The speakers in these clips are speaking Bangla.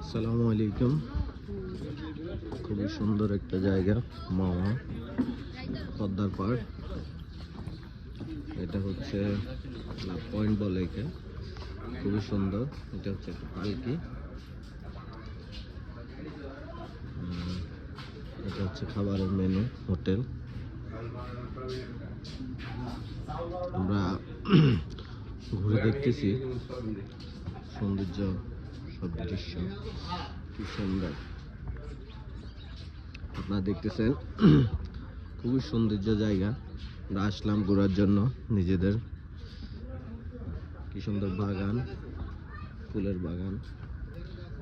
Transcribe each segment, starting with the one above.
আসসালামু আলাইকুম। খুবই সুন্দর একটা জায়গা মামা পদ্মার পাড়। এটা হচ্ছে পয়েন্ট বলে একে। খুবই সুন্দর। এটা হচ্ছে একটা পালকি। এটা হচ্ছে খাবারের মেনু হোটেল। আমরা ঘুরে দেখতেছি। সৌন্দর্য, সব দৃশ্য। কি সুন্দর। আপনারা দেখতেছেন, খুবই সৌন্দর্য জায়গা। আমরা আসলাম ঘোরার জন্য নিজেদের। কি সুন্দর বাগান, ফুলের বাগান।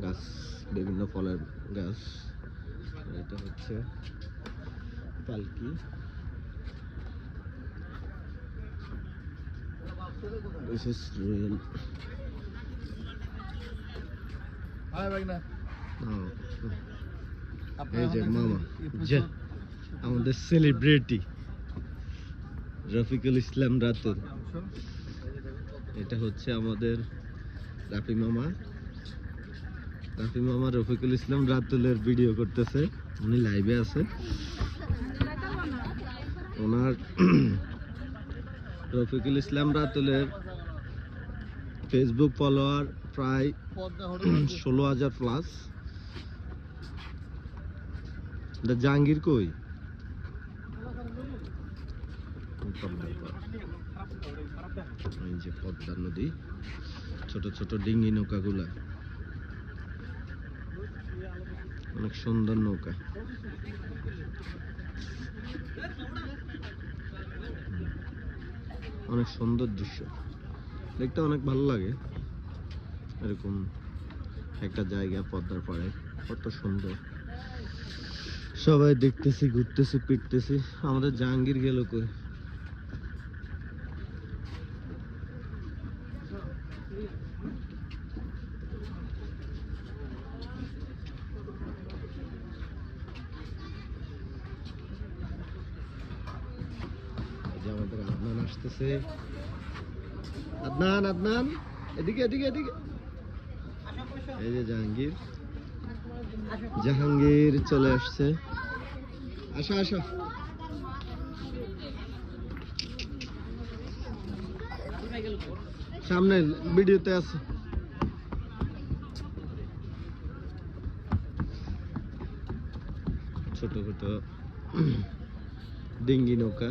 গাছ, বিভিন্ন ফলের গাছ। এটা হচ্ছে পালকি। This. এই যে মামা যে আমাদের সেলিব্রিটি রফিকুল ইসলাম রাতুল। এটা হচ্ছে আমাদের রাফি মামা। রাফি মামা রফিকুল ইসলাম রাতুলের ভিডিও করতেছে। উনি লাইভে আছে। ওনার রফিকুল ইসলাম রাতুলের ফেসবুক ফলোয়ার প্রায় ষোলো হাজার প্লাস জাহাঙ্গীর কই? এই যে পদ্মা নদী ছোট ছোট ডিঙ্গি নৌকাগুলা। অনেক সুন্দর নৌকা। অনেক সুন্দর দৃশ্য। দেখতে অনেক ভালো লাগে। এরকম একটা জায়গা পদ্মার পাড়ে। কত সুন্দর। সবাই দেখতেছি, ঘুরতেছি পিটতেছি আমাদের জাহাঙ্গীর গেল কই? আমাদের আসতেছে। আদনান আদনান। এদিকে এদিকে এদিকে। এই যে জাহাঙ্গীর। জাহাঙ্গীর চলে আসছে। আসো আসো। সামনে ভিডিওতে আছে। ছোট ছোট ডিঙ্গি নৌকা।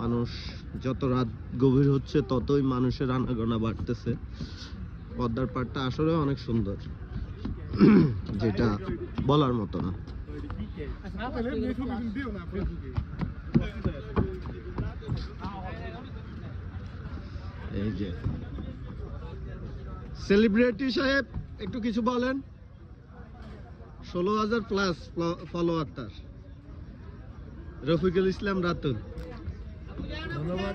মানুষ যত রাত গভীর হচ্ছে, ততই মানুষের আনাগোনা বাড়তেছে। পদ্মার পাড়টা আসলে অনেক সুন্দর। যেটা বলার মতো না। এই যে। সেলিব্রিটি সাহেব, একটু কিছু বলেন। ষোলো হাজার প্লাস ফলোয়ার তার। রফিকুল ইসলাম রাতুল। ধন্যবাদ